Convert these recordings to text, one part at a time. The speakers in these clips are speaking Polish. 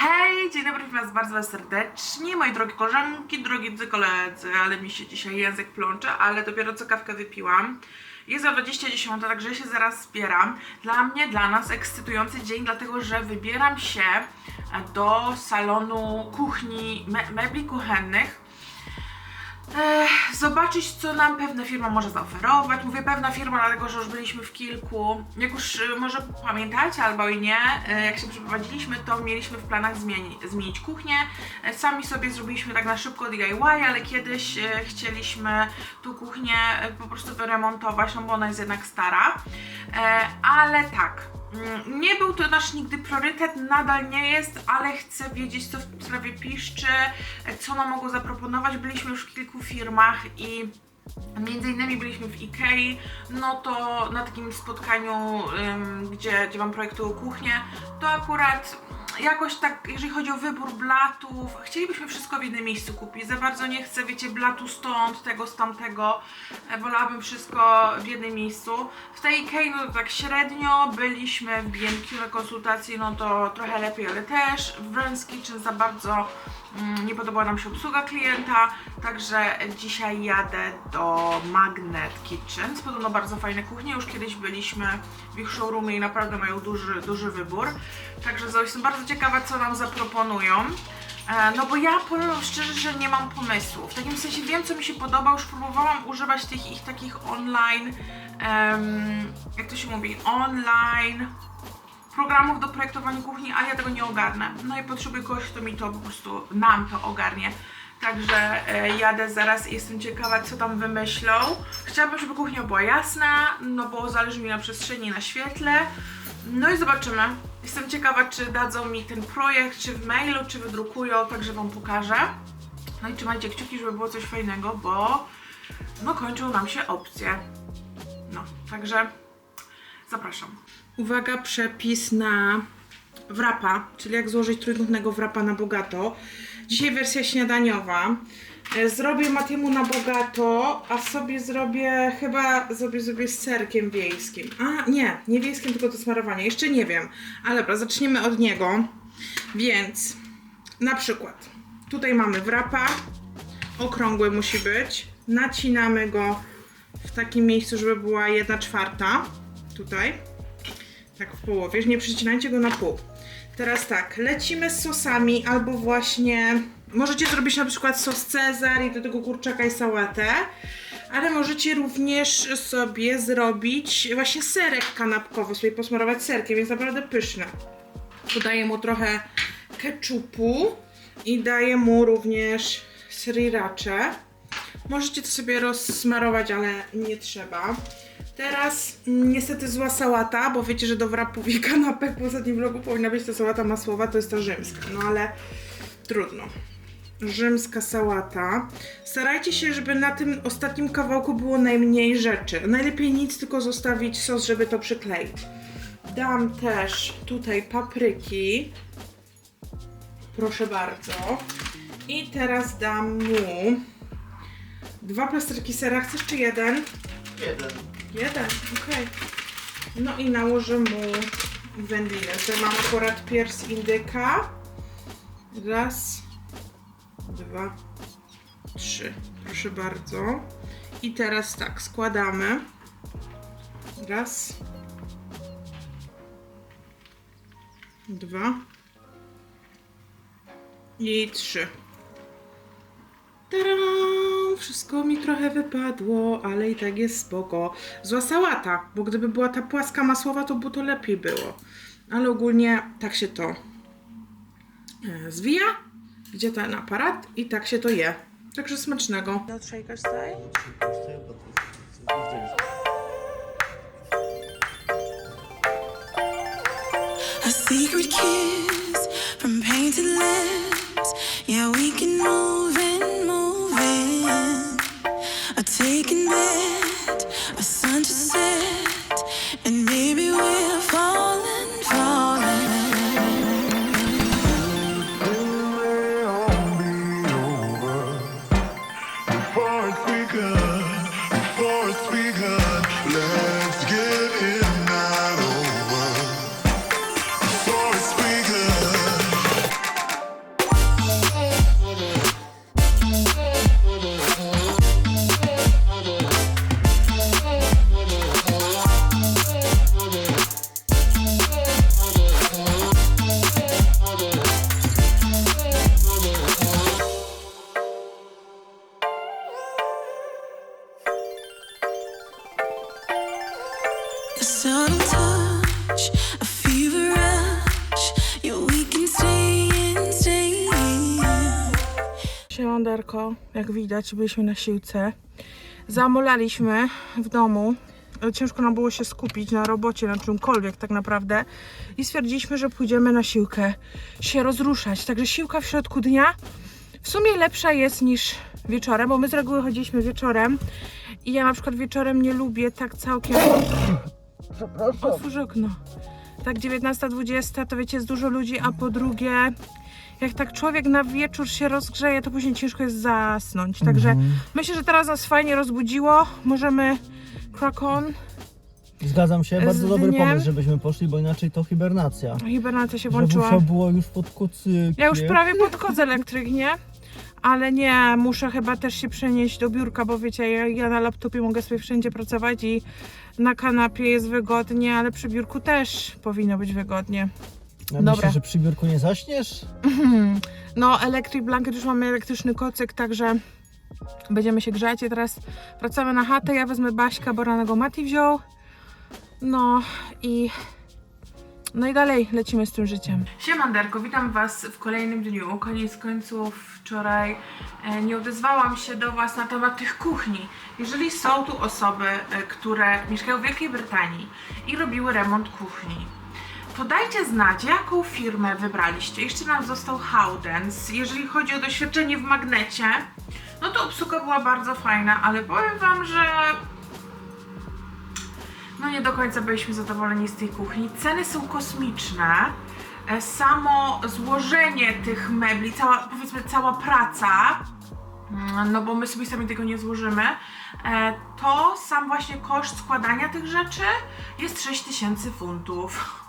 Hej, dzień dobry, witam was bardzo, serdecznie, moje drogie koleżanki, drogi koledzy, ale mi się dzisiaj język plącze, ale dopiero co kawkę wypiłam. Jest za 20.10, także się zaraz zbieram. Dla mnie, dla nas ekscytujący dzień, dlatego że wybieram się do salonu kuchni, me mebli kuchennych. Ech, zobaczyć, co nam pewna firma może zaoferować. Mówię pewna firma, dlatego że już byliśmy w kilku. Jak już y, może pamiętacie albo i nie, y, jak się przeprowadziliśmy, to mieliśmy w planach zmieni zmienić kuchnię. E, Sami sobie zrobiliśmy tak na szybko DIY, ale kiedyś chcieliśmy tu kuchnię po prostu wyremontować, no bo ona jest jednak stara. Ale tak, Nie był to nasz nigdy priorytet, nadal nie jest, ale chcę wiedzieć, co w sprawie piszczy, co nam mogą zaproponować. Byliśmy już w kilku firmach i Między innymi byliśmy w Ikei, no to na takim spotkaniu, gdzie, gdzie wam projektują kuchnię, to akurat jakoś tak, jeżeli chodzi o wybór blatów, chcielibyśmy wszystko w jednym miejscu kupić. Za bardzo nie chcę, wiecie, blatu stąd, tego z tamtego. E, Wolałabym wszystko w jednym miejscu. W tej Ikei, no tak średnio, byliśmy w BNQ na konsultacji, no to trochę lepiej, ale też w Brands Kitchen za bardzo nie podobała nam się obsługa klienta, także dzisiaj jadę do Magnet Kitchen. Podobno bardzo fajne kuchnie, już kiedyś byliśmy w ich showroomie i naprawdę mają duży, duży wybór. Także zo- jestem bardzo ciekawa, co nam zaproponują. E, No bo ja powiem szczerze, że nie mam pomysłu. W takim sensie wiem, co mi się podoba, już próbowałam używać tych ich takich online, em, jak to się mówi, online programów do projektowania kuchni, a ja tego nie ogarnę. No i potrzebuję kogoś, kto mi to po prostu, nam to ogarnie. Także e, jadę zaraz i jestem ciekawa, co tam wymyślą. Chciałabym, żeby kuchnia była jasna, no bo zależy mi na przestrzeni na świetle. No i zobaczymy. Jestem ciekawa, czy dadzą mi ten projekt, czy w mailu, czy wydrukują, także Wam pokażę. No i trzymajcie kciuki, żeby było coś fajnego, bo no kończą nam się opcje. No, także Zapraszam. Uwaga, przepis na wrapa, czyli jak złożyć trójkątnego wrapa na bogato. Dzisiaj wersja śniadaniowa. E, Zrobię Matiemu na bogato, a sobie zrobię, chyba zrobię sobie z serkiem wiejskim. A, nie, nie wiejskim, tylko do smarowania. Jeszcze nie wiem. Ale dobra, zaczniemy od niego. Więc, na przykład, tutaj mamy wrapa. Okrągły musi być. Nacinamy go w takim miejscu, żeby była jedna czwarta. Tutaj. Tak w połowie. Nie przecinajcie go na pół. Teraz tak, lecimy z sosami albo właśnie możecie zrobić na przykład sos Cezar i do tego kurczaka i sałatę, ale możecie również sobie zrobić właśnie serek kanapkowy, sobie posmarować serkiem, jest naprawdę pyszne. Dodaję mu trochę ketchupu i daję mu również sriracze. Możecie to sobie rozsmarować, ale nie trzeba. Teraz niestety zła sałata, bo wiecie, że do wrapów i kanapek w ostatnim vlogu powinna być ta sałata masłowa, to jest ta rzymska, no ale trudno. Rzymska sałata. Starajcie się, żeby na tym ostatnim kawałku było najmniej rzeczy. Najlepiej nic, tylko zostawić sos, żeby to przykleić. Dam też tutaj papryki. Proszę bardzo. I teraz dam mu dwa plasterki sera. Chcesz czy jeden? Jeden. Jeden, okej. No i nałożę mu wędlinę. Tutaj mam akurat pierś indyka. Raz, dwa, trzy. Proszę bardzo. I teraz tak, składamy. Raz. Dwa. I trzy. Wszystko mi trochę wypadło, ale i tak jest spoko. Zła sałata, bo gdyby była ta płaska masłowa, to by to lepiej było. Ale ogólnie tak się to e, zwija. Gdzie ten aparat? I tak się to je. Także smacznego. Shaker style? A secret kiss Jak widać, byliśmy na siłce. Zamolaliśmy w domu. Ciężko nam było się skupić na robocie, na czymkolwiek tak naprawdę. I stwierdziliśmy, że pójdziemy na siłkę się rozruszać. Także siłka w środku dnia w sumie lepsza jest niż wieczorem, bo my z reguły chodziliśmy wieczorem. I ja na przykład wieczorem nie lubię tak całkiem. Przepraszam. Otwórz okno. Tak 19-20 to wiecie, jest dużo ludzi, a po drugie, jak tak człowiek na wieczór się rozgrzeje, to później ciężko jest zasnąć. Także Mhm. myślę, że teraz nas fajnie rozbudziło. Możemy crack on. Zgadzam się, Z bardzo dobry dniem. pomysł, żebyśmy poszli, bo inaczej to hibernacja. Hibernacja się włączyła. Żewusia było już pod kocykiem. Ja już prawie podchodzę elektryk, nie? Ale nie, muszę chyba też się przenieść do biurka, bo wiecie, ja, ja na laptopie mogę sobie wszędzie pracować i na kanapie jest wygodnie, ale przy biurku też powinno być wygodnie. Ja Dobra. myślę, że przy biurku nie zaśniesz? No, electric blanket, już mamy elektryczny kocyk, także będziemy się grzać. I teraz wracamy na chatę, ja wezmę Baśka, bo ranego Mati wziął. No i... No i dalej lecimy z tym życiem. Siemanderko, witam Was w kolejnym dniu. Koniec końców wczoraj e, nie odezwałam się do Was na temat tych kuchni. Jeżeli są tu osoby, e, które mieszkają w Wielkiej Brytanii i robiły remont kuchni, to dajcie znać, jaką firmę wybraliście. Jeszcze nam został Howdens. Jeżeli chodzi o doświadczenie w magnecie, no to obsługa była bardzo fajna, ale powiem Wam, że no nie do końca byliśmy zadowoleni z tej kuchni. Ceny są kosmiczne. E, Samo złożenie tych mebli, cała, powiedzmy cała praca, mm, no bo my sobie sami tego nie złożymy, e, to sam właśnie koszt składania tych rzeczy jest 6000 funtów.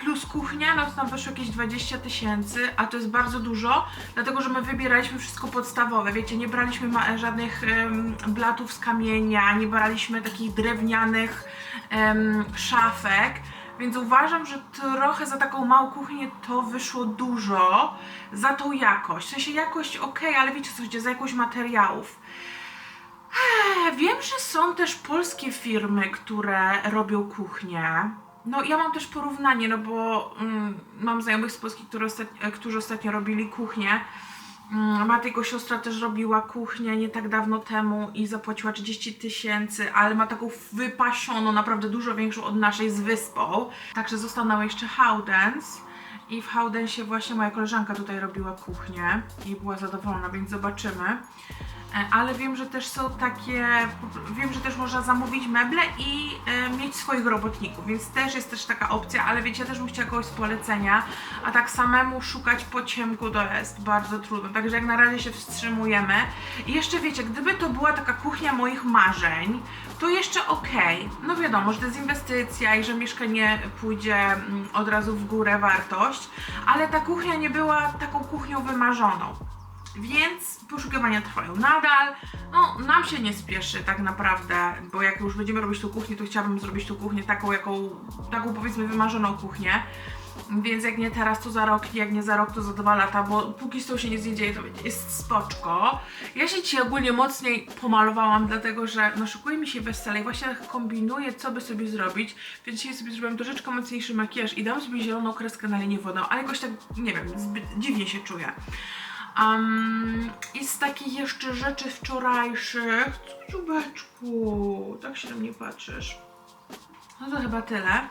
Plus kuchnia, no to tam wyszło jakieś 20 tysięcy, a to jest bardzo dużo, dlatego że my wybieraliśmy wszystko podstawowe. Wiecie, nie braliśmy żadnych em, blatów z kamienia, nie braliśmy takich drewnianych em, szafek, więc uważam, że trochę za taką małą kuchnię to wyszło dużo za tą jakość. W sensie jakość ok, ale wiecie co chodzi, za jakość materiałów. Ech, Wiem, że są też polskie firmy, które robią kuchnię. No ja mam też porównanie, no bo mm, mam znajomych z Polski, które ostat... e, którzy ostatnio robili kuchnię. Mm, Maty, jego siostra też robiła kuchnię nie tak dawno temu i zapłaciła 30 tysięcy, ale ma taką wypasioną, naprawdę dużo większą od naszej z wyspą. Także został nam jeszcze Howdens. I w Howdensie właśnie moja koleżanka tutaj robiła kuchnię i była zadowolona, więc zobaczymy. E, ale wiem, że też są takie, wiem, że też można zamówić meble i e, mieć swoich robotników, więc też jest też taka opcja, ale wiecie, ja też bym chciała kogoś z polecenia, a tak samemu szukać po ciemku to jest bardzo trudno, także jak na razie się wstrzymujemy. I jeszcze wiecie, gdyby to była taka kuchnia moich marzeń, to jeszcze okej, no wiadomo, że to jest inwestycja i że mieszkanie pójdzie mm, od razu w górę wartość, ale ta kuchnia nie była taką kuchnią wymarzoną. Więc poszukiwania trwają nadal. No, nam się nie spieszy tak naprawdę, bo jak już będziemy robić tą kuchnię, to chciałabym zrobić tą kuchnię taką, jaką, taką powiedzmy wymarzoną kuchnię. Więc jak nie teraz, to za rok, jak nie za rok, to za dwa lata, bo póki z tą się nic nie dzieje, to jest spoczko. Ja się dzisiaj ogólnie mocniej pomalowałam, dlatego że no szykuje mi się wesele i właśnie tak kombinuję, co by sobie zrobić, więc dzisiaj sobie zrobiłam troszeczkę mocniejszy makijaż i dam sobie zieloną kreskę na linię wodą, ale jakoś tak, nie wiem, zbyt dziwnie się czuję. Um, I z takich jeszcze rzeczy wczorajszych, co dziubeczku, tak się na mnie patrzysz. No to chyba tyle.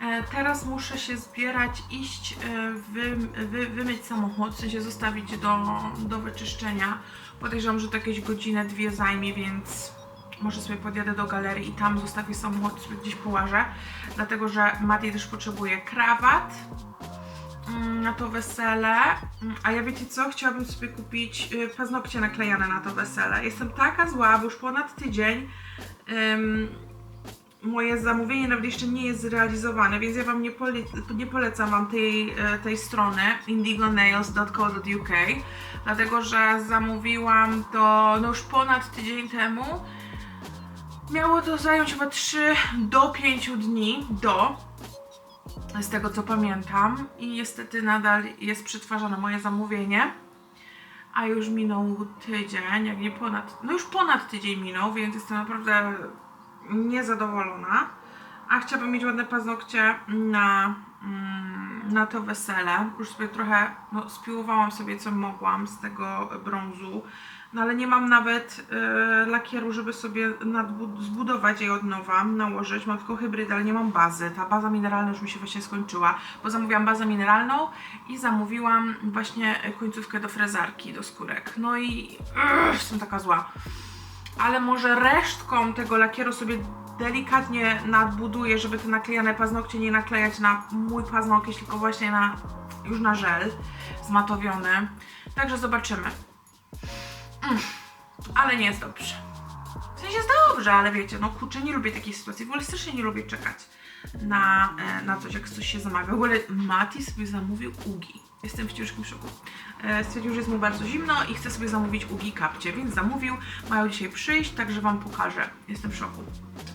E, teraz muszę się zbierać, iść, e, wy, wy, wymyć samochód, w sensie zostawić do, do wyczyszczenia. Podejrzewam, że to jakieś godzinę, dwie zajmie, więc może sobie podjadę do galerii i tam zostawię samochód, sobie gdzieś położę. Dlatego, że Mati też potrzebuje krawat, na to wesele. Mm, A ja wiecie co? Chciałabym sobie kupić y, paznokcie naklejane na to wesele. Jestem taka zła, bo już ponad tydzień ym, moje zamówienie nawet jeszcze nie jest zrealizowane, więc ja Wam nie, pole- nie polecam Wam tej, e, tej strony indigonails.co.uk dlatego, że zamówiłam to no już ponad tydzień temu. Miało to zająć chyba 3 do 5 dni do z tego co pamiętam i niestety nadal jest przetwarzane moje zamówienie. A już minął tydzień, jak nie ponad, no już ponad tydzień minął, więc jestem naprawdę niezadowolona. A chciałabym mieć ładne paznokcie na, mm, na to wesele. Już sobie trochę no, spiłowałam sobie co mogłam z tego brązu. No ale nie mam nawet e, lakieru, żeby sobie zbudować jej od nowa, nałożyć. Mam tylko hybryd, ale nie mam bazy. Ta baza mineralna już mi się właśnie skończyła, bo zamówiłam bazę mineralną i zamówiłam właśnie końcówkę do frezarki, do skórek. No i jestem taka zła. Ale może resztką tego lakieru sobie delikatnie nadbuduję, żeby te naklejane paznokcie nie naklejać na mój paznokieć, tylko właśnie na już na żel zmatowiony. Także zobaczymy. Mm, ale nie jest dobrze. W sensie jest dobrze, ale wiecie, no kurczę, nie lubię takiej sytuacji. W ogóle strasznie nie lubię czekać na, e, na coś, jak coś się zamawia. W ogóle Mati sobie zamówił ugi. Jestem w ciężkim szoku. E, stwierdził, że jest mu bardzo zimno i chce sobie zamówić ugi kapcie, więc zamówił. Mają dzisiaj przyjść, także wam pokażę. Jestem w szoku.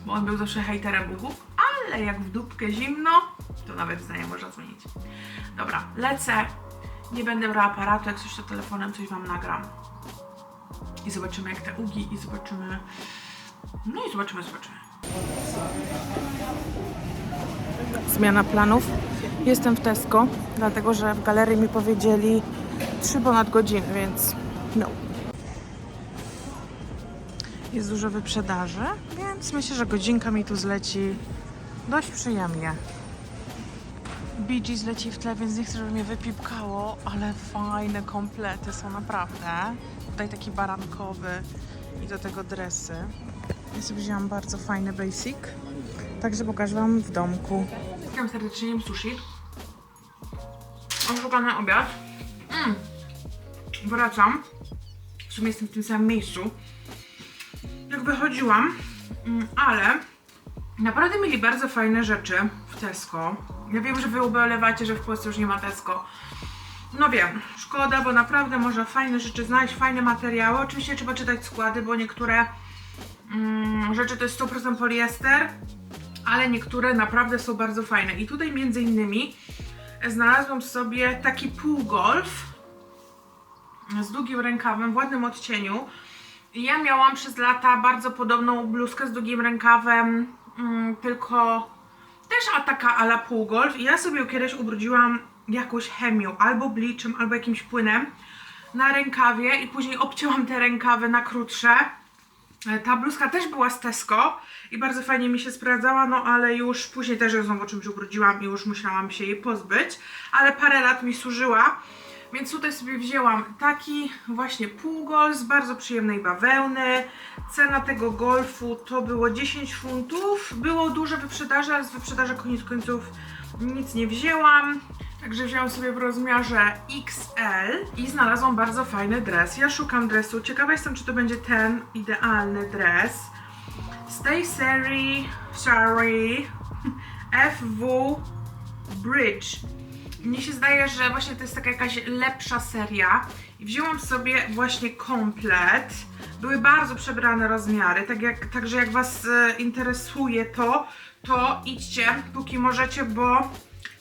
Bo on był zawsze hejterem ugów, ale jak w dupkę zimno, to nawet zdanie można dzwonić. Dobra, lecę. Nie będę brała aparatu, jak coś to telefonem coś wam nagram. I zobaczymy jak te ugi i zobaczymy. No i zobaczymy, zobaczymy. Zmiana planów. Jestem w Tesco, dlatego że w galerii mi powiedzieli 3 ponad godziny, więc no. Jest dużo wyprzedaży, więc myślę, że godzinka mi tu zleci dość przyjemnie. Bee Gees leci w tle, więc nie chcę, żeby mnie wypipkało, ale fajne komplety są naprawdę. Tutaj taki barankowy i do tego dresy. Ja sobie wzięłam bardzo fajny basic, także pokażę Wam w domku. Witam serdecznie, sushi. Oszukany obiad. Mm. Wracam. W sumie jestem w tym samym miejscu. Jak wychodziłam, mm, ale Naprawdę mieli bardzo fajne rzeczy w Tesco. Ja wiem, że wy ubolewacie, że w Polsce już nie ma Tesco. No wiem, szkoda, bo naprawdę można fajne rzeczy znaleźć, fajne materiały. Oczywiście trzeba czytać składy, bo niektóre mm, rzeczy to jest 100% poliester, ale niektóre naprawdę są bardzo fajne. I tutaj między innymi znalazłam sobie taki półgolf z długim rękawem w ładnym odcieniu. Ja miałam przez lata bardzo podobną bluzkę z długim rękawem, mm, tylko też a taka ala półgolf. I ja sobie ją kiedyś ubrudziłam jakąś chemią, albo bleachem, albo jakimś płynem na rękawie i później obcięłam te rękawy na krótsze. E, Ta bluzka też była z Tesco i bardzo fajnie mi się sprawdzała, no ale już później też ją znowu czymś ubrudziłam i już musiałam się jej pozbyć, ale parę lat mi służyła. Więc tutaj sobie wzięłam taki właśnie półgolf z bardzo przyjemnej bawełny. Cena tego golfu to było 10 funtów. Było duże wyprzedaże, ale z wyprzedaży koniec końców nic nie wzięłam. Także wzięłam sobie w rozmiarze XL i znalazłam bardzo fajny dres. Ja szukam dresu. Ciekawa jestem, czy to będzie ten idealny dres. Z tej serii, sorry, FW Bridge. Mnie się zdaje, że właśnie to jest taka jakaś lepsza seria. I wzięłam sobie właśnie komplet. Były bardzo przebrane rozmiary, tak jak, także jak Was e, interesuje to, to idźcie póki możecie, bo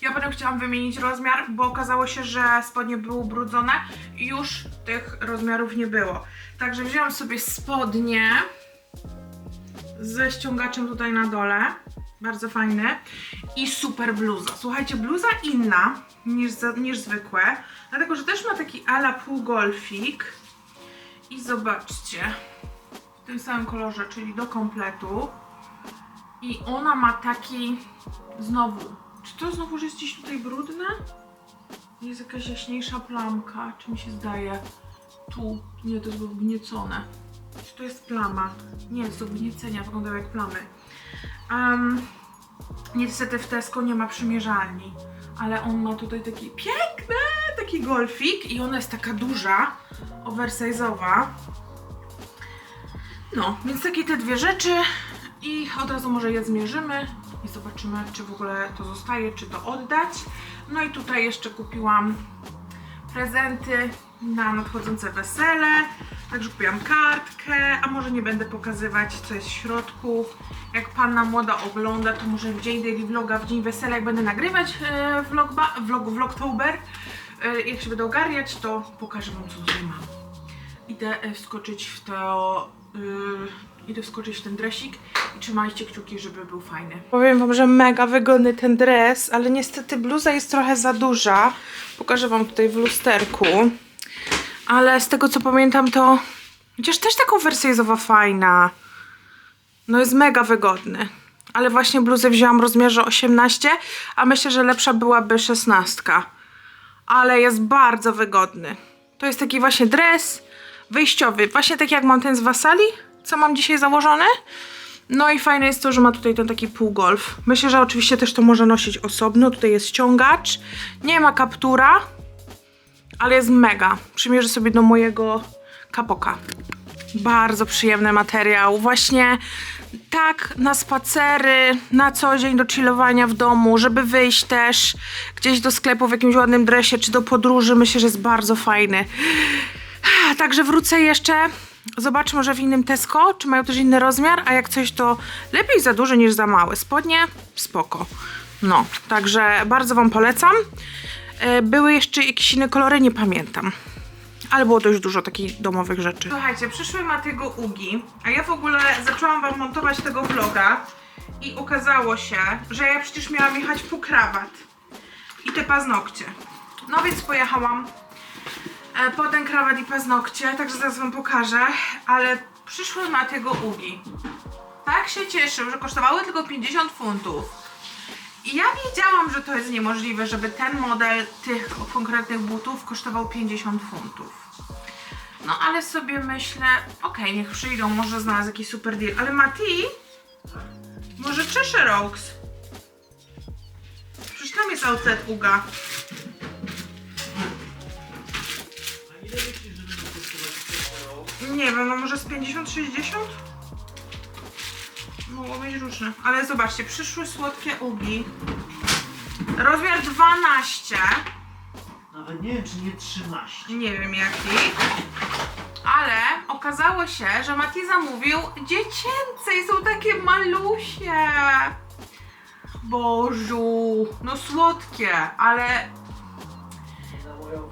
ja potem chciałam wymienić rozmiar, bo okazało się, że spodnie były ubrudzone i już tych rozmiarów nie było. Także wzięłam sobie spodnie ze ściągaczem tutaj na dole. Bardzo fajny. I super bluza. Słuchajcie, bluza inna niż, niż zwykłe, dlatego że też ma taki ala półgolfik. I zobaczcie, w tym samym kolorze, czyli do kompletu. I ona ma taki, znowu, czy to znowu jest gdzieś tutaj brudne? Jest jakaś jaśniejsza plamka, czy mi się zdaje. Tu, nie, to jest wgniecone. Czy to jest plama? Nie, to są wgniecenia, wyglądają jak plamy. Um, niestety w Tesco nie ma przymierzalni, ale on ma tutaj taki piękny, taki golfik i ona jest taka duża, oversize'owa. No, więc takie te dwie rzeczy i od razu może je zmierzymy i zobaczymy, czy w ogóle to zostaje, czy to oddać. No i tutaj jeszcze kupiłam prezenty na nadchodzące wesele. Także kupiłam kartkę, a może nie będę pokazywać, co jest w środku. Jak panna młoda ogląda, to może w dzień daily vloga, w dzień wesela, jak będę nagrywać e, vlog, vlogtober, e, jak się będę ogarniać, to pokażę wam, co tutaj mam. Idę e, wskoczyć w to, y, Idę wskoczyć w ten dresik i trzymajcie kciuki, żeby był fajny. Powiem wam, że mega wygodny ten dres, ale niestety bluza jest trochę za duża. Pokażę wam tutaj w lusterku. Ale z tego co pamiętam to... Chociaż też taka wersja jest owa fajna. No jest mega wygodny. Ale właśnie bluzę wzięłam w rozmiarze 18, a myślę, że lepsza byłaby 16. Ale jest bardzo wygodny. To jest taki właśnie dres wyjściowy. Właśnie tak jak mam ten z Wasali, co mam dzisiaj założony. No i fajne jest to, że ma tutaj ten taki półgolf. Myślę, że oczywiście też to można nosić osobno. Tutaj jest ściągacz. Nie ma kaptura, ale jest mega. Przymierzę sobie do mojego kapoka. Bardzo przyjemny materiał. Właśnie tak na spacery, na co dzień do chillowania w domu, żeby wyjść też gdzieś do sklepu w jakimś ładnym dresie, czy do podróży. Myślę, że jest bardzo fajny. Także wrócę jeszcze. Zobaczę może w innym Tesco, czy mają też inny rozmiar, a jak coś to lepiej za duży niż za mały. Spodnie? Spoko. No, także bardzo Wam polecam. E, Były jeszcze jakieś inne kolory, nie pamiętam. Ale było dość dużo takich domowych rzeczy. Słuchajcie, przyszły Matego Ugi, a ja w ogóle zaczęłam Wam montować tego vloga i okazało się, że ja przecież miałam jechać po krawat i te paznokcie. No więc pojechałam e, po ten krawat i paznokcie, także zaraz Wam pokażę, ale przyszły Matego Ugi. Tak się cieszył, że kosztowały tylko 50 funtów. I ja wiedziałam, że to jest niemożliwe, żeby ten model tych konkretnych butów kosztował 50 funtów. No ale sobie myślę, okej, niech przyjdą, może znalazł jakiś super deal. Ale Mati, może Cheshire Oaks? Przecież tam jest outlet Uga. Nie wiem, no może z 50-60? Mogło być różne. Ale zobaczcie, przyszły słodkie ugi. Rozmiar 12. Nawet nie wiem, czy nie 13. Nie wiem jaki. Ale okazało się, że Mati zamówił dziecięce i są takie malusie. Bożu, no słodkie, ale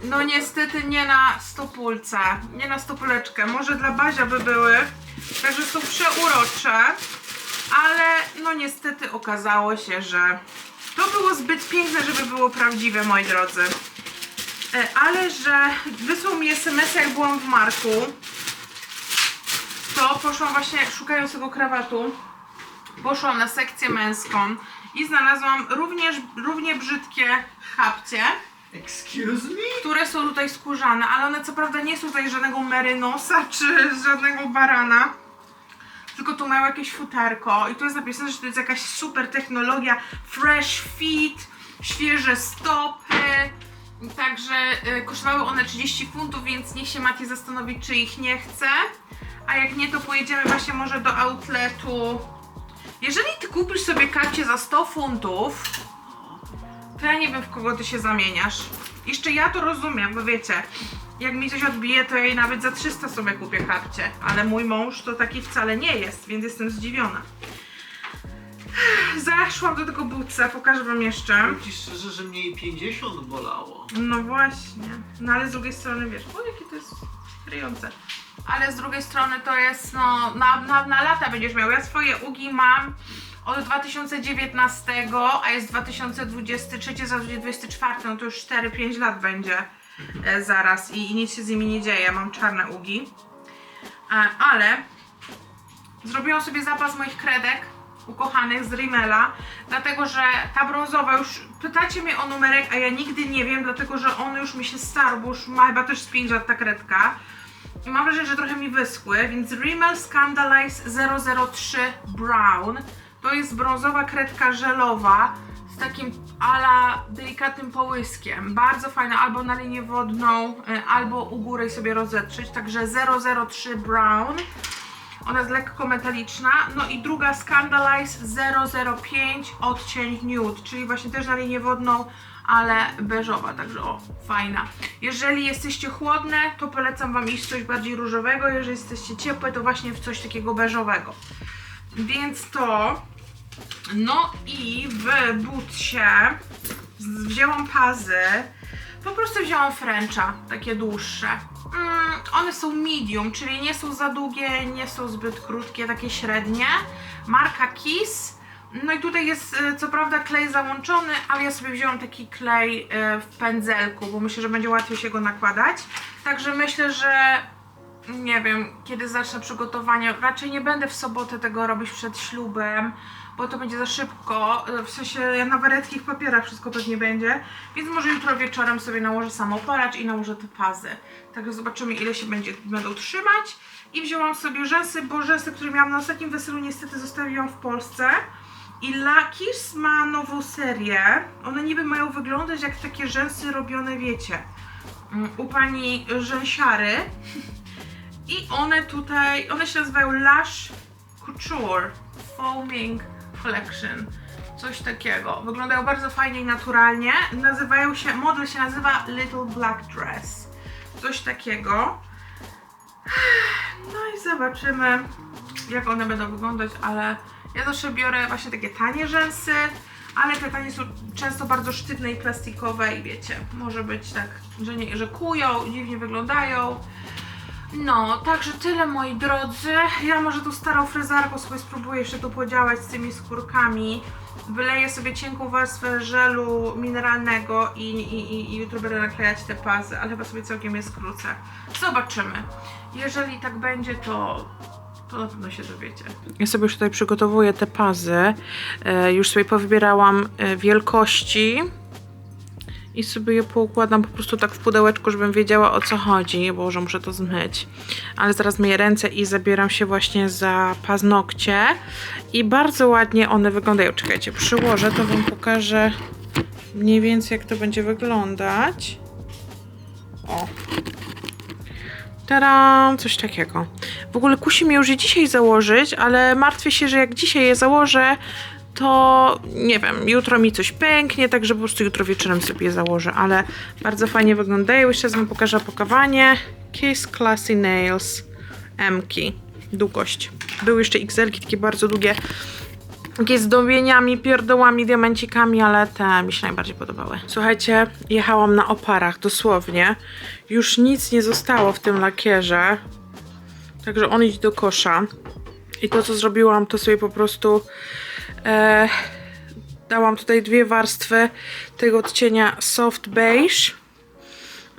no niestety nie na stopulce, nie na stopuleczkę. Może dla Bazia by były, także są przeurocze, ale no niestety okazało się, że to było zbyt piękne, żeby było prawdziwe, moi drodzy. E, ale że wysłał mi SMS, jak byłam w Marku, to poszłam właśnie szukając tego krawatu, poszłam na sekcję męską i znalazłam również, równie brzydkie chapcie, Excuse me? które są tutaj skórzane, ale one co prawda nie są tutaj żadnego merynosa czy żadnego barana, tylko tu mają jakieś futerko i tu jest napisane, że to jest jakaś super technologia, fresh fit, świeże stopy, także y, kosztowały one 30 funtów, więc niech się Mati zastanowi, czy ich nie chce, a jak nie, to pojedziemy właśnie może do outletu. Jeżeli ty kupisz sobie kapcie za 100 funtów, to ja nie wiem, w kogo ty się zamieniasz. Jeszcze ja to rozumiem, bo wiecie, jak mi coś odbije, to jej nawet za 300 sobie kupię kapcie. Ale mój mąż to taki wcale nie jest, więc jestem zdziwiona. Zaszłam do tego butsa, pokażę wam jeszcze. Powiem ci szczerze, że mnie i 50 bolało. No właśnie. No ale z drugiej strony wiesz, o jakie to jest kryjące. Ale z drugiej strony to jest, no, na, na, na lata będziesz miał. Ja swoje ugi mam od 2019, a jest 2023, za 2024, no to już 4-5 lat będzie e, zaraz i, i nic się z nimi nie dzieje. Mam czarne ugi. E, ale zrobiłam sobie zapas moich kredek ukochanych z Rimmela, dlatego że ta brązowa już, pytacie mnie o numerek, a ja nigdy nie wiem, dlatego że on już mi się starł, bo już ma chyba też z 5 lat ta kredka. I mam wrażenie, że trochę mi wyschły, więc Rimmel Scandalize 003 Brown to jest brązowa kredka żelowa z takim ala delikatnym połyskiem. Bardzo fajna, albo na linię wodną, y, albo u góry sobie rozetrzeć, także 003 Brown. Ona jest lekko metaliczna. No i druga Scandalize 005 odcień nude, czyli właśnie też na linię wodną, ale beżowa, także o, fajna. Jeżeli jesteście chłodne, to polecam Wam iść w coś bardziej różowego, jeżeli jesteście ciepłe, to właśnie w coś takiego beżowego. Więc to... No i w butsie z- wzięłam pazy, Po prostu wzięłam Frencha, takie dłuższe. Mm, one są medium, czyli nie są za długie, nie są zbyt krótkie, takie średnie. Marka Kiss. No i tutaj jest e, co prawda klej załączony, ale ja sobie wzięłam taki klej e, w pędzelku, bo myślę, że będzie łatwiej się go nakładać. Także myślę, że nie wiem, kiedy zacznę przygotowanie. Raczej nie będę w sobotę tego robić przed ślubem, bo to będzie za szybko. W sensie ja na waretkich papierach wszystko pewnie będzie. Więc może jutro wieczorem sobie nałożę samopalacz i nałożę te pazy. Także zobaczymy ile się będzie, będą trzymać. I wzięłam sobie rzęsy, bo rzęsy, które miałam na ostatnim weselu niestety zostawiłam w Polsce. I Lakis ma nową serię. One niby mają wyglądać jak takie rzęsy robione, wiecie, mm, u pani rzęsiary. I one tutaj, one się nazywają Lash Couture Foaming Collection. Coś takiego. Wyglądają bardzo fajnie i naturalnie. Nazywają się, model się nazywa Little Black Dress. Coś takiego. No i zobaczymy, jak one będą wyglądać, ale ja zawsze biorę właśnie takie tanie rzęsy, ale te tanie są często bardzo sztywne i plastikowe i wiecie, może być tak, że, nie, że kują, dziwnie wyglądają. No, także tyle moi drodzy. Ja może tą starą frezarką sobie spróbuję jeszcze tu podziałać z tymi skórkami. Wyleję sobie cienką warstwę żelu mineralnego i, i, i, i jutro będę naklejać te pazy, ale chyba sobie całkiem je skrócę. Zobaczymy. Jeżeli tak będzie, to, to na pewno się dowiecie. Ja sobie już tutaj przygotowuję te pazy. E, już sobie powybierałam e, wielkości i sobie je poukładam po prostu tak w pudełeczku, żebym wiedziała o co chodzi, bo że muszę to zmyć. Ale zaraz myję ręce i zabieram się właśnie za paznokcie i bardzo ładnie one wyglądają. Czekajcie, przyłożę, to wam pokażę mniej więcej jak to będzie wyglądać. O. Taram, coś takiego. W ogóle kusi mnie już je dzisiaj założyć, ale martwię się, że jak dzisiaj je założę, to nie wiem, jutro mi coś pęknie, także po prostu jutro wieczorem sobie je założę, ale bardzo fajnie wyglądają. Jeszcze wam pokażę opakowanie. Kiss Classy Nails M-ki. Długość. Były jeszcze XL, takie bardzo długie. Takie zdobieniami, pierdołami, diamencikami, ale te mi się najbardziej podobały. Słuchajcie, jechałam na oparach, dosłownie. Już nic nie zostało w tym lakierze. Także on idź do kosza. I to, co zrobiłam, to sobie po prostu e, dałam tutaj dwie warstwy tego odcienia soft beige.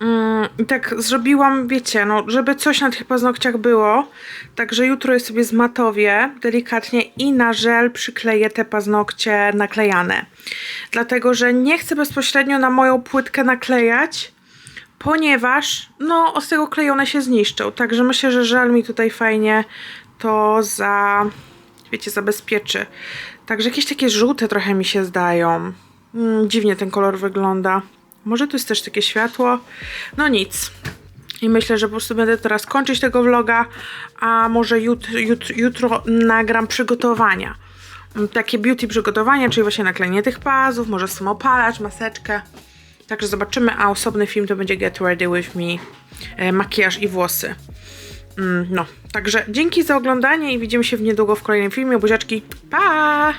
Mm, I tak zrobiłam, wiecie, no, żeby coś na tych paznokciach było. Także jutro je sobie zmatowię delikatnie i na żel przykleję te paznokcie naklejane. Dlatego, że nie chcę bezpośrednio na moją płytkę naklejać, ponieważ no, od tego kleju one się zniszczą. Także myślę, że żel mi tutaj fajnie to za, wiecie, zabezpieczy. Także jakieś takie żółte trochę mi się zdają. Mm, dziwnie ten kolor wygląda. Może tu jest też takie światło. No nic. I myślę, że po prostu będę teraz kończyć tego vloga, a może jut, jut, jutro nagram przygotowania. Mm, Takie beauty przygotowania, czyli właśnie naklejenie tych pazów, może samopalacz, maseczkę. Także zobaczymy, a osobny film to będzie Get Ready With Me, e, makijaż i włosy. Mm, no, także dzięki za oglądanie i widzimy się w niedługo w kolejnym filmie. Buziaczki, pa!